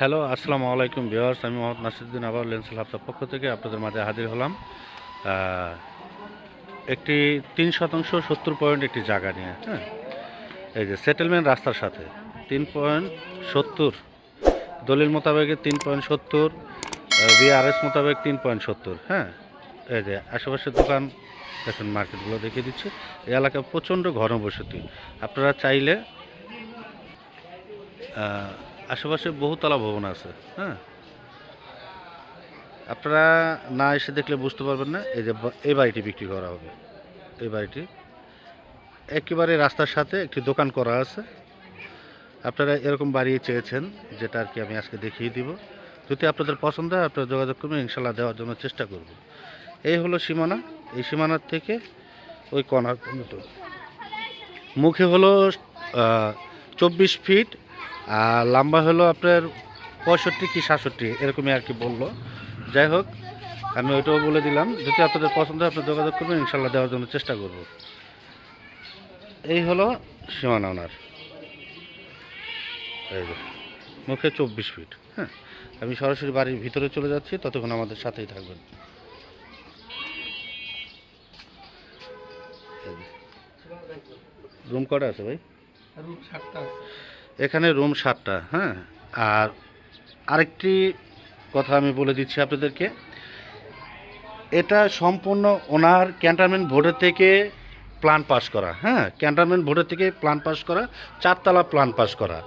Hello, আসসালামু আলাইকুম viewers, আমি মোহাম্মদ নাসিরুদ্দিন, আবার লেন্সেল হাফতার পক্ষ থেকে আপনাদের মাঝে হাজির হলাম। একটি তিন শতাংশ সত্তর পয়েন্ট একটি জায়গা নিয়ে হ্যাঁ? এই যে সেটেলমেন্ট রাস্তার সাথে, তিন পয়েন্ট সত্তর। দলিল মোতাবেক তিন পয়েন্ট সত্তর বিআরএস মোতাবেক তিন পয়েন্ট সত্তর হ্যাঁ? এই যে আশেপাশের দোকান এখন মার্কেটগুলো দেখিয়ে দিচ্ছে। এই এলাকা প্রচণ্ড ঘনবসতি। আপনারা চাইলে আশেপাশে বহুতলা ভবন আছে হ্যাঁ? আপনারা না এসে দেখলে বুঝতে পারবেন না, এই যে এই বাড়িটি বিক্রি করা হবে, এই বাড়িটি। একেবারে রাস্তার সাথে একটি দোকান করা আছে। আপনারা এরকম বাড়ি চেয়েছেন, যেটা আর কি আমি আজকে দেখিয়ে দিব। যদি আপনাদের পছন্দ হয়, আপনারা যোগাযোগ করবেন ইনশাল্লাহ দেওয়ার জন্য চেষ্টা করব। এই হলো সীমানা, এই সীমানার থেকে ওই পর্যন্ত মুখে হলো চব্বিশ ফিট আর লম্বা হলো আপনার পঁয়ষট্টি কি সাতষট্টি, এরকমই আর কি বলল। যাই হোক, আমি ওইটাও বলে দিলাম, যদি আপনাদের পছন্দ হয় আপনার যোগাযোগ করবেন ইনশাল্লাহ দেওয়ার জন্য চেষ্টা করব। এই হলো সীমানা ওনার। এই মুখে চব্বিশ ফিট হ্যাঁ। আমি সরাসরি বাড়ির ভিতরে চলে যাচ্ছি, ততক্ষণ আমাদের সাথেই থাকবেন। রুম কটা আছে ভাই? রুম সাতটা আছে। এখানে রুম সাতটা হ্যাঁ? আর আরেকটি কথা আমি বলে দিচ্ছি আপনাদেরকে। এটা সম্পূর্ণ ওনার ক্যান্টনমেন্ট বোর্ডের থেকে প্ল্যান পাস করা হ্যাঁ? ক্যান্টনমেন্ট বোর্ডের থেকে প্ল্যান পাস করা, চারতলা প্ল্যান পাস করা।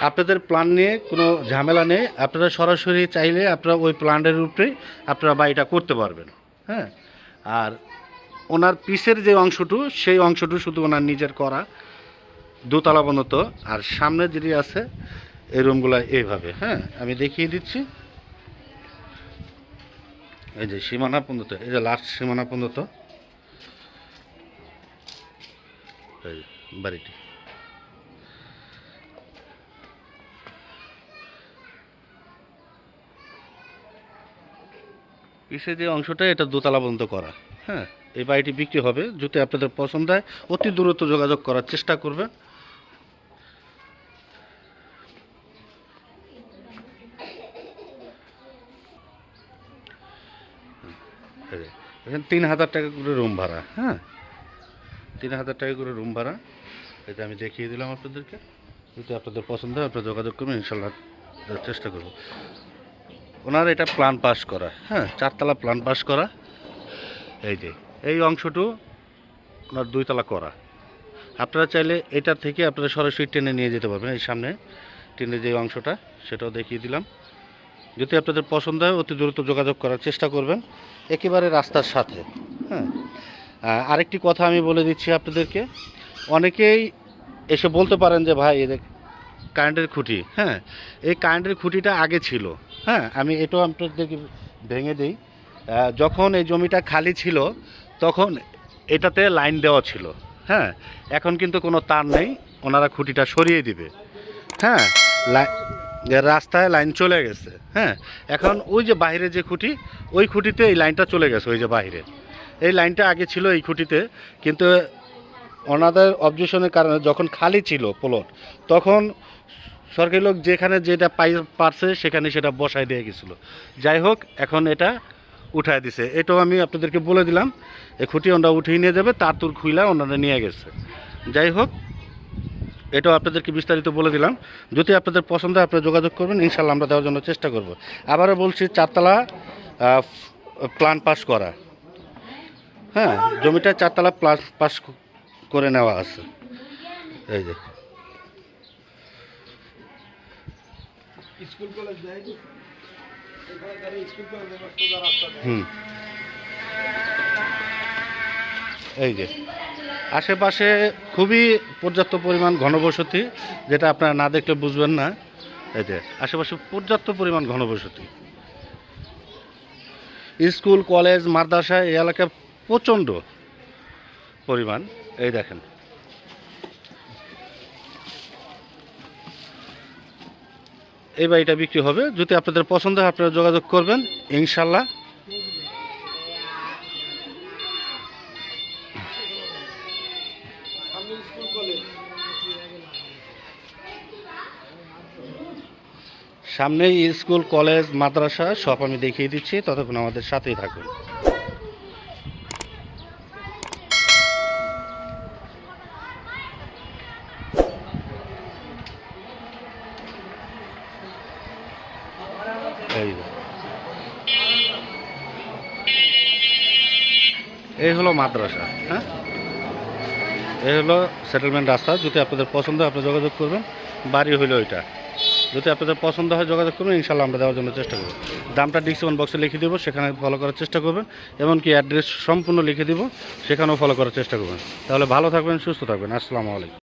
আপনাদের প্ল্যান নিয়ে কোনো ঝামেলা নেই। আপনারা সরাসরি চাইলে আপনারা ওই প্ল্যানের উপরে আপনারা বাড়িটা করতে পারবেন হ্যাঁ? আর ওনার পিসের যে অংশটু, সেই অংশটু শুধু ওনার নিজের করা। দোতলা পর্যন্ত আর সামনে যেটি আছে, এই রুমগুলো এইভাবে হ্যাঁ? আমি দেখিয়ে দিচ্ছি। এই যে সীমানা পর্যন্ত এই যে লাস্ট সীমানা পর্যন্ত বাড়িটি। পিসে যে অংশটা, এটা দোতলা পর্যন্ত করা হ্যাঁ? এই বাড়িটি বিক্রি হবে, যদি আপনাদের পছন্দ হয়, অতি দূরত্ব যোগাযোগ করার চেষ্টা করবেন। এখানে তিন হাজার টাকা করে রুম ভাড়া হ্যাঁ? তিন হাজার টাকা করে রুম ভাড়া। এটা আমি দেখিয়ে দিলাম আপনাদেরকে। যদি আপনাদের পছন্দ হয়, আপনারা যোগাযোগ করবেন, ইনশাল্লাহ চেষ্টা করব। ওনার এটা প্ল্যান পাস করা হ্যাঁ? চারতলা প্ল্যান পাস করা। এই যে, এই অংশটু ওনার দুইতলা করা। আপনারা চাইলে এটার থেকে আপনারা সরাসরি ট্রেনে নিয়ে যেতে পারবেন, এই সামনে। ট্রেনের যে অংশটা, সেটাও দেখিয়ে দিলাম। যদি আপনাদের পছন্দ হয়, অতি দ্রুত যোগাযোগ করার চেষ্টা করবেন। একেবারে রাস্তার সাথে হ্যাঁ? আরেকটি কথা আমি বলে দিচ্ছি আপনাদেরকে। অনেকেই এসে বলতে পারেন যে, ভাই, এদের কারেন্টের খুঁটি। হ্যাঁ এই কারেন্টের খুঁটিটা আগে ছিল। হ্যাঁ আমি এটাও আপনাদেরকে ভেঙে দিই। যখন এই জমিটা খালি ছিল, তখন এটাতে লাইন দেওয়া ছিল। হ্যাঁ এখন কিন্তু কোনো তার নেই, ওনারা খুঁটিটা সরিয়ে দিবে। হ্যাঁ রাস্তায় লাইন চলে গেছে হ্যাঁ? এখন ওই যে বাইরে যে খুঁটি, ওই খুঁটিতে এই লাইনটা চলে গেছে, ওই যে বাইরে। এই লাইনটা আগে ছিল এই খুঁটিতে, কিন্তু ওনাদের অবজেকশনের কারণে যখন খালি ছিল প্লট তখন সরকারি লোক যেখানে যেটা পাই পারছে, সেখানে সেটা বসায় দিয়ে গেছিল। যাই হোক, এখন এটা উঠায় দিছে। এটাও আমি আপনাদেরকে বলে দিলাম, এই খুঁটি ওনারা উঠিয়ে নিয়ে যাবে, তার তুর খুইলা ওনারা নিয়ে গেছে। যাই হোক এটাও আপনাদেরকে বিস্তারিত বলে দিলাম। যদি আপনাদের পছন্দ আপনারা যোগাযোগ করবেন। ইনশাল্লাহ আমরা দেওয়ার জন্য চেষ্টা করব। আবারও বলছি, চারতলা প্ল্যান পাস করা। হ্যাঁ জমিটা চারতলা প্লাস পাস করে নেওয়া আছে। এই যে। হুম। এই যে। আশেপাশে খুবই পর্যাপ্ত পরিমাণ ঘনবসতি, যেটা আপনারা না দেখলে বুঝবেন না। যে, আশেপাশে পর্যাপ্ত পরিমাণ ঘনবসতি। স্কুল, কলেজ, মাদ্রাসা, এই এলাকায় প্রচণ্ড পরিমাণ। এই দেখেন। এই বাড়িটা বিক্রি হবে। যদি আপনাদের পছন্দ হয়, আপনারা যোগাযোগ করবেন। ইনশাল্লাহ সামনেই স্কুল, কলেজ, মাদ্রাসা সব আমি দেখিয়ে দিচ্ছি। ততক্ষণ আমাদের সাথেই থাকুন। এই হলো মাদ্রাসা হ্যাঁ? এই হলো সেটেলমেন্ট রাস্তা। যদি আপনাদের পছন্দ আপনারা যোগাযোগ করবেন। বাড়ি হইল ওইটা। যদি আপনাদের পছন্দ হয় যোগাযোগ করবেন ইনশাল্লাহ আমরা দেওয়ার জন্য চেষ্টা করব। দামটা ডিসকাউন্ট বক্সে লিখে দেবো, সেখানে ফলো করার চেষ্টা করবেন, এমনকি অ্যাড্রেস সম্পূর্ণ লিখে দেবো, সেখানেও ফলো করার চেষ্টা করবেন। তাহলে ভালো থাকবেন, সুস্থ থাকবেন। আসসালামু আলাইকুম।